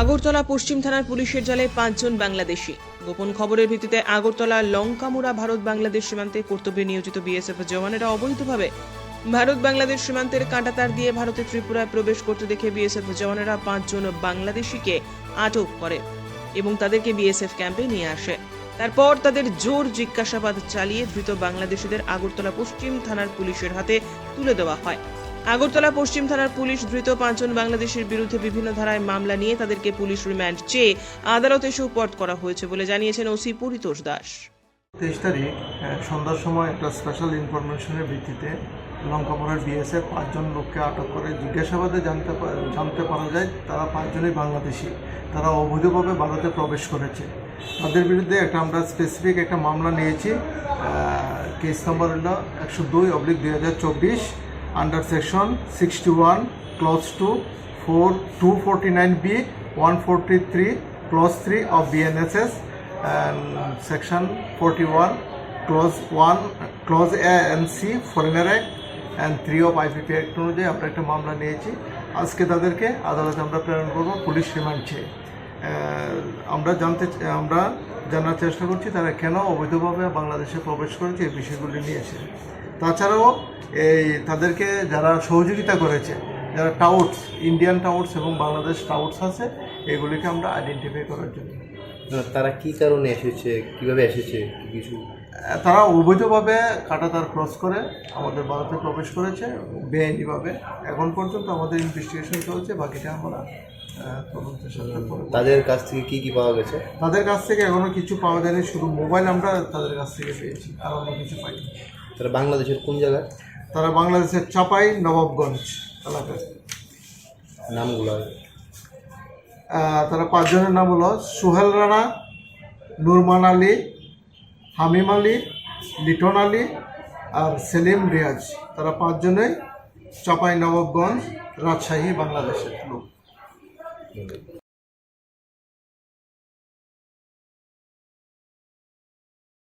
আগরতলা পশ্চিম থানার পুলিশের জালে পাঁচজন বাংলাদেশি। গোপন খবরের ভিত্তিতে আগরতলা লঙ্কামুড়া ভারত বাংলাদেশ সীমান্তে কর্তব্যে নিয়োজিত বিএসএফ জওয়ানেরা অবৈধভাবে ভারত বাংলাদেশ সীমান্তের কাঁটাতার দিয়ে ভারতের ত্রিপুরায় প্রবেশ করতে দেখে বিএসএফ জওয়ানেরা পাঁচজন বাংলাদেশিকে আটক করে এবং তাদেরকে বিএসএফ ক্যাম্পে নিয়ে আসে। তারপর তাদের জোর জিজ্ঞাসাবাদ চালিয়ে ধৃত বাংলাদেশিদের আগরতলা পশ্চিম থানার পুলিশের হাতে তুলে দেওয়া হয়। আগরতলা পশ্চিম থানার পুলিশ ধৃত পাঁচজন বাংলাদেশের বিরুদ্ধে বিভিন্ন ধারায় মামলা নিয়ে তাদেরকে পুলিশ রিমান্ড চেয়ে আদালতে সুপর্দ করা হয়েছে বলে জানিয়েছেন ওসি পরিতোষ দাস। তেইশ তারিখ সন্ধ্যার সময় একটা স্পেশাল ইনফরমেশনের ভিত্তিতে লঙ্কাপুরের বিএসএফ পাঁচজন লোককে আটক করে জিজ্ঞাসাবাদে জানতে জানতে পারা যায় তারা পাঁচজনই বাংলাদেশি। তারা অবৈধভাবে ভারতে প্রবেশ করেছে। তাদের বিরুদ্ধে একটা আমরা স্পেসিফিক একটা মামলা নিয়েছি কেস নম্বর হলো একশো দুই অবলিক দুই হাজার চব্বিশ under section sixty one clause two four two forty nine B one forty three clause three of BNSS and section 41 clause 1 clause A and C foreigner act, and 3 of IPP act অনুযায়ী আমরা একটা মামলা নিয়েছি। আজকে তাদেরকে আদালতে আমরা প্রেরণ করব, পুলিশ রিমান্ড চেয়ে। আমরা জানতে আমরা জানার চেষ্টা করছি, তারা কেন অবৈধভাবে বাংলাদেশে প্রবেশ করেছে এই বিষয়গুলি নিয়েছে তাছাড়াও এই তাদেরকে যারা সহযোগিতা করেছে যারা টাউটস ইন্ডিয়ান টাউটস এবং বাংলাদেশ টাউটস আছে এগুলিকে আমরা আইডেন্টিফাই করার জন্য। তারা কি কারণে এসেছে? কীভাবে এসেছে? কিছু? তারা অবৈধভাবে কাটাতার ক্রস করে আমাদের ভারতে প্রবেশ করেছে বেআইনিভাবে। এখন পর্যন্ত আমাদের ইনভেস্টিগেশন চলছে বাকিটা আমরা। তাদের কাছ থেকে কি কি পাওয়া গেছে? তাদের কাছ থেকে এখনও কিছু পাওয়া যায়নি শুধু মোবাইল আমরা তাদের কাছ থেকে পেয়েছি আর অন্য কিছু পাইনি। তারা বাংলাদেশের কোন জায়গায়? তারা বাংলাদেশের চাপাই নবাবগঞ্জ এলাকায়। নামগুলো তারা পাঁচজনের নাম হলো সোহেল রানা নুরমান আলী হামিম আলী লিটন আলী আর সেলিম রিয়াজ। তারা পাঁচজনেই চাপাই নবাবগঞ্জ রাজশাহী বাংলাদেশের লোক।